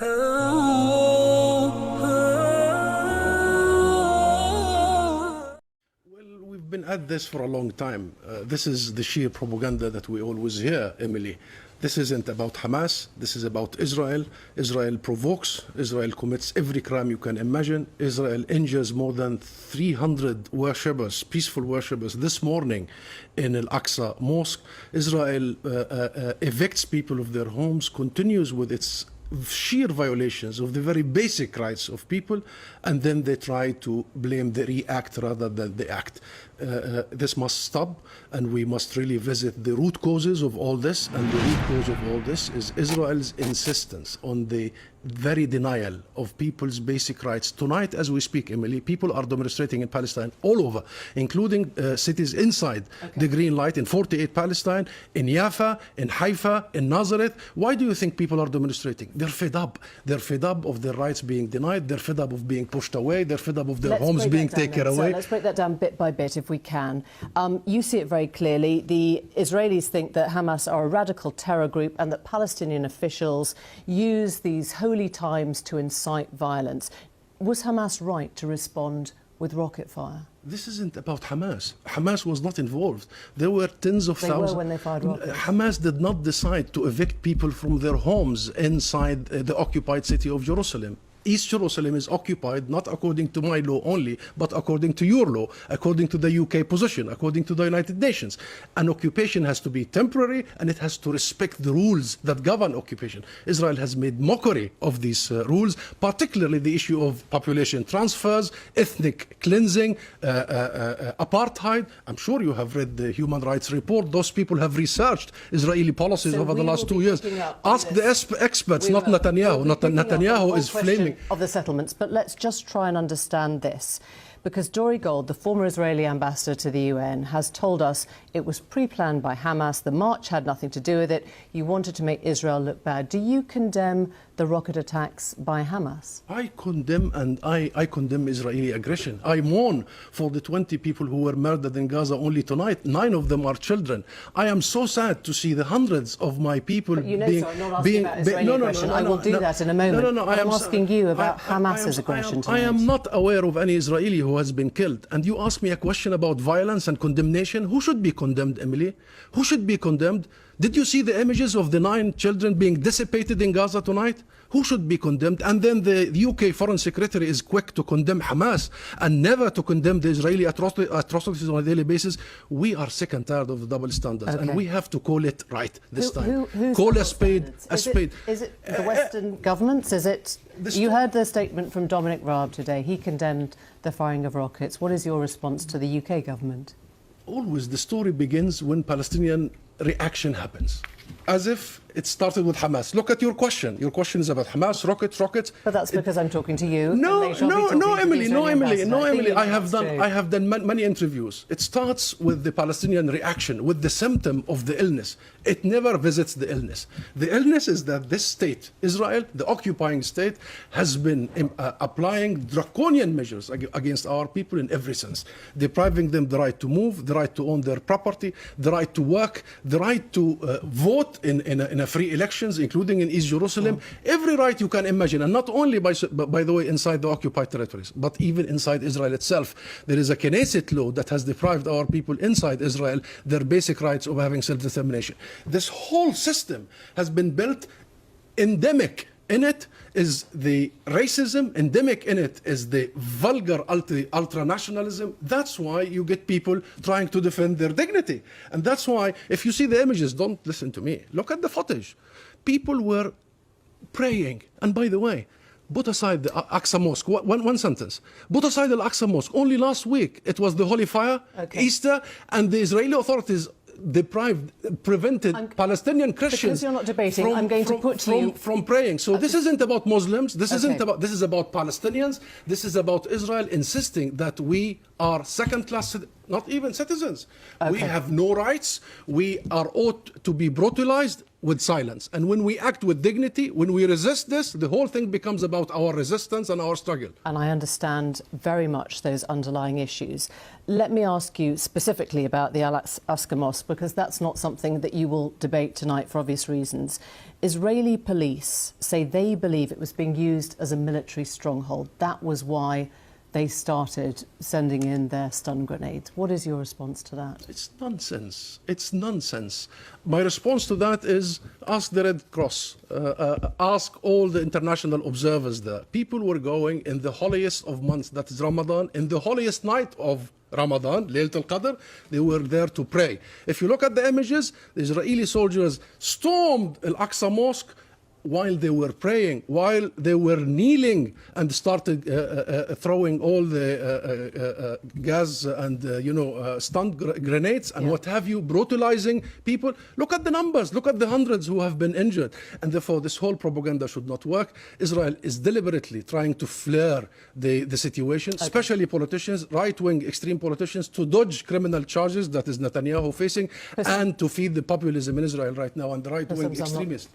Well, we've been at this for a long time. Uh, this is the sheer propaganda that we always hear, Emily. This isn't about Hamas. This is about Israel. Israel provokes. Israel commits every crime you can imagine. Israel injures more than 300 worshippers, peaceful worshippers, this morning in Al Aqsa Mosque. Israel uh, uh, uh, evicts people of their homes, continues with its sheer violations of the very basic rights of people, and then they try to blame the react rather than the act. Uh, uh, this must stop, and we must really visit the root causes of all this. And the root cause of all this is Israel's insistence on the very denial of people's basic rights. Tonight, as we speak, Emily, people are demonstrating in Palestine all over, including uh, cities inside the Green Light in 48 Palestine, in Jaffa, in Haifa, in Nazareth. Why do you think people are demonstrating? They're fed up. They're fed up of their rights being denied. They're fed up of being pushed away. They're fed up of their Let's homes being taken then. So away. let's break that down bit by bit if we can. Um, you see it very clearly. The Israelis think that Hamas are a radical terror group and that Palestinian officials use these holy times to incite violence. Was Hamas right to respond with rocket fire? This isn't about Hamas. Hamas was not involved. There were tens of They were thousands. when they fired rockets. Hamas did not decide to evict people from their homes inside uh, the occupied city of Jerusalem. East Jerusalem is occupied not according to my law only, but according to your law, according to the UK position, according to the United Nations. An occupation has to be temporary and it has to respect the rules that govern occupation. Israel has made mockery of these uh, rules, particularly the issue of population transfers, ethnic cleansing, uh, uh, uh, apartheid. I'm sure you have read the human rights report. Those people have researched Israeli policies So over the last two years. picking up on Ask the experts, We not will- Netanyahu. we'll Not picking up on the Netanyahu is flaming. Of the settlements, but let's just try and understand this. Because Dory Gold, the former Israeli ambassador to the UN, has told us it was pre planned by Hamas. The march had nothing to do with it. You wanted to make Israel look bad. Do you condemn the rocket attacks by Hamas? I condemn and I, I condemn Israeli aggression. I mourn for the 20 people who were murdered in Gaza only tonight. Nine of them are children. I am so sad to see the hundreds of my people But you know, being so I'm not asking being about Israeli aggression. I will do that in a moment. No, no, no. I I'm asking you about I- Hamas's I am- aggression I am, I am not aware of any Israeli who has been killed. And you ask me a question about violence and condemnation. Who should be condemned, Emily? Who should be condemned? Did you see the images of the nine children being dissipated in Gaza tonight? Who should be condemned? And then the UK Foreign Secretary is quick to condemn Hamas and never to condemn the Israeli atrocities on a daily basis. We are sick and tired of the double standards, and we have to call it right this Who- time. who- call a spade standards? a Is it- spade. Is it Uh, the Western governments? Is it? You heard the statement from Dominic Raab today. He condemned the firing of rockets. What is your response to the UK government? always the story begins when Palestinian reaction happens. As if it started with Hamas. Look at your question. Your question is about Hamas, rockets, rockets. But that's because I'm talking to you. No, and they shall be no, no, Emily, no, Emily, no, Emily. I have done, true. I have done man- many interviews. It starts with the Palestinian reaction, with the symptom of the illness. It never visits the illness. The illness is that this state, Israel, the occupying state, has been uh, applying draconian measures against our people in every sense, depriving them the right to move, the right to own their property, the right to work, the right to uh, vote in, in, a, in a free elections, including in East Jerusalem. Every right you can imagine, and not only by, by the way inside the occupied territories, but even inside Israel itself. There is a Knesset law that has deprived our people inside Israel their basic rights of having self-determination. This whole system has been built endemic in it is the racism, endemic in it is the vulgar ultra, ultra-nationalism. That's why you get people trying to defend their dignity. And that's why, if you see the images, don't listen to me. Look at the footage. People were praying. And by the way, put aside the uh, Aqsa Mosque, one, one- one sentence. Put aside the Aqsa Mosque. Only last week, it was the Holy Fire, Okay. Easter, and the Israeli authorities deprived, prevented I'm- Palestinian Christians you're not debating, I'm going to from- put to from, you- from praying. So this isn't about Muslims. This isn't about. This is about Palestinians. This is about Israel insisting that we are second-class, not even citizens. We have no rights. We are ought to be brutalized. with silence. And when we act with dignity, when we resist this, the whole thing becomes about our resistance and our struggle. and I understand very much those underlying issues. Let me ask you specifically about the Al Aqsa Mosque, because that's not something that you will debate tonight for obvious reasons. Israeli police say they believe it was being used as a military stronghold. That was why they started sending in their stun grenades. What is your response to that? It's nonsense. It's nonsense. My response to that is ask the Red Cross, uh, uh, ask all the international observers there. People were going in the holiest of months, that is Ramadan, in the holiest night of Ramadan, Laylat al Qadr, they were there to pray. If you look at the images, the Israeli soldiers stormed Al Aqsa Mosque while they were praying, while they were kneeling and started uh, uh, uh, throwing all the uh, uh, uh, gas and uh, you know uh, stun gr- grenades and Yeah. what have you, brutalizing people. Look at the numbers. Look at the hundreds who have been injured, and therefore this whole propaganda should not work. Israel is deliberately trying to flare the the situation, especially politicians, right-wing extreme politicians, to dodge criminal charges that is Netanyahu facing, and to feed the populism in Israel right now and the right-wing Sometimes I'm not- extremists.